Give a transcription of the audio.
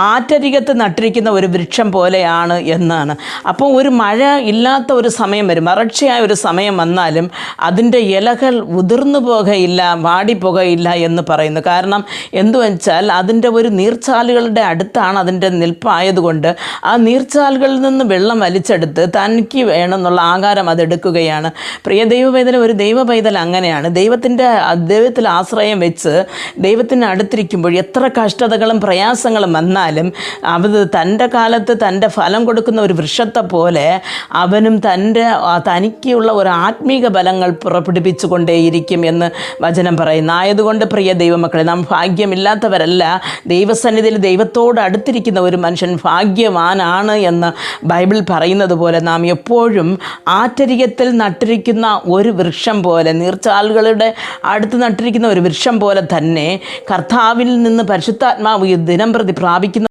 ആറ്റരികത്ത് നട്ടിരിക്കുന്ന ഒരു വൃക്ഷം പോലെയാണ് എന്നാണ്. അപ്പോൾ ഒരു മഴ ഇല്ലാത്ത ഒരു സമയം വരും. വരൾച്ചയായ ഒരു സമയം വന്നാലും അതിന്റെ ഇലകൾ ഉതിർന്നു പോകുകയില്ല വാടിപ്പോകുകയില്ല എന്ന് പറയുന്നു. കാരണം എന്തുവെച്ചാൽ അതിന്റെ ഒരു നീർച്ചാലുകളുടെ അടുത്താണ് അതിന്റെ നിൽപ്പായതുകൊണ്ട് ആ നീർച്ചാലുകളിൽ നിന്ന് വെള്ളം വലിച്ചെടുത്ത് തനിക്ക് വേണമെന്നുള്ള ആകാരം അതെടുക്കുകയാണ്. പ്രിയ ദൈവവേദന ഒരു ദൈവ അങ്ങനെയാണ്. ദൈവത്തിന്റെ ദൈവത്തിൽ ആശ്രയം വെച്ച് ദൈവത്തിന് അടുത്തിരിക്കുമ്പോൾ എത്ര കഷ്ടതകളും പ്രയാസങ്ങളും വന്നാലും അത് തന്റെ കാലത്ത് തന്റെ ഫലം കൊടുക്കുന്ന ഒരു വൃക്ഷത്തെ പോലെ അവനും തന്റെ തനിക്കുള്ള ഒരു ആത്മീക ബലങ്ങൾ പുറപ്പെടുപ്പിച്ചു കൊണ്ടേയിരിക്കും എന്ന് വചനം പറയുന്നു. ആയതുകൊണ്ട് പ്രിയ ദൈവമക്കളെ നാം ഭാഗ്യമില്ലാത്തവരല്ല. ദൈവസന്നിധിയിൽ ദൈവത്തോട് അടുത്തിരിക്കുന്ന ഒരു മനുഷ്യൻ ഭാഗ്യവാനാണ് എന്ന് ബൈബിൾ പറയുന്നത് പോലെ നാം എപ്പോഴും ആറ്റരികത്തിൽ നട്ടിരിക്കുന്ന ഒരു വൃക്ഷം പോലെ നീർച്ചാലുകളുടെ അടുത്ത് നട്ടിരിക്കുന്ന ഒരു വൃക്ഷം പോലെ തന്നെ കർത്താവിൽ നിന്ന് പരിശുദ്ധാത്മാവ് ദിനം പ്രതി പ്രാപിക്കുന്ന